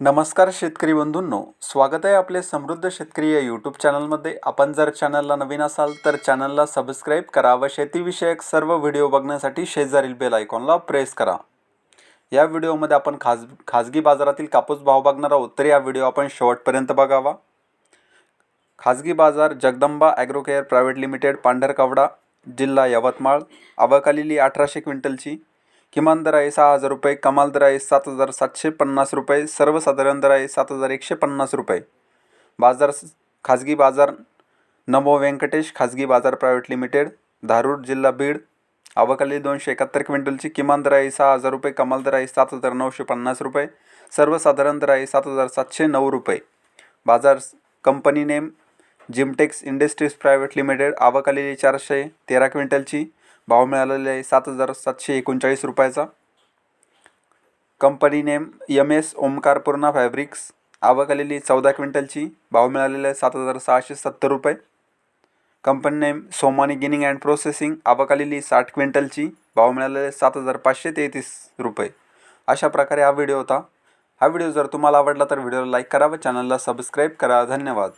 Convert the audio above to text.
नमस्कार शेतकरी बंधूंनो स्वागत आहे आपले समृद्ध शेतकरी या यूट्यूब चॅनलमध्ये आपण जर चॅनलला नवीन असाल तर चॅनलला सबस्क्राईब करा व शेतीविषयक सर्व व्हिडिओ बघण्यासाठी शेजारील बेल आयकॉनला प्रेस करा. या व्हिडिओमध्ये आपण खाज खाजगी बाजारातील कापूस भाव बघणार आहोत तर या व्हिडिओ आपण शेवटपर्यंत बघावा. खाजगी बाजार Jagdamba Agrocare private limited Pandharkawada जिल्हा यवतमाळ आवक आलेली अठराशे क्विंटलची. किमान दर आहे सहा हजार रुपये कमाल दर आहे सात हजार सातशे पन्नास रुपये सर्वसाधारण दर आहे सात हजार एकशे पन्नास रुपये. बाजार खाजगी बाजार नमो व्यंकटेश खाजगी बाजार प्रायव्हेट लिमिटेड धारूर जिल्हा बीड अवकाली दोनशे एकाहत्तर क्विंटलची किमान दर आहे सहा हजार रुपये कमाल दर आहे सात हजार नऊशे पन्नास रुपये सर्वसाधारण दर आहे सात हजार सातशे नऊ रुपये. बाजार company name Jimtex industries private limited आवक चारशे तेरा क्विंटलची भाव मिळालेले आहे सात हजार सातशे एकोणचाळीस रुपयाचा. Company name M S Omkar Purna fabrics. आवक आलेली चौदा क्विंटलची. भाव मिळालेला आहे सात हजार सहाशे सत्तर रुपये. Company name Somani ginning and processing. आवक आलेली साठ क्विंटलची. भाव मिळालेले सात हजार पाचशे तेहतीस रुपये. अशा प्रकारे हा व्हिडिओ होता. हा व्हिडिओ जर तुम्हाला आवडला तर व्हिडिओला लाईक करा व चॅनलला सबस्क्राईब करा. धन्यवाद.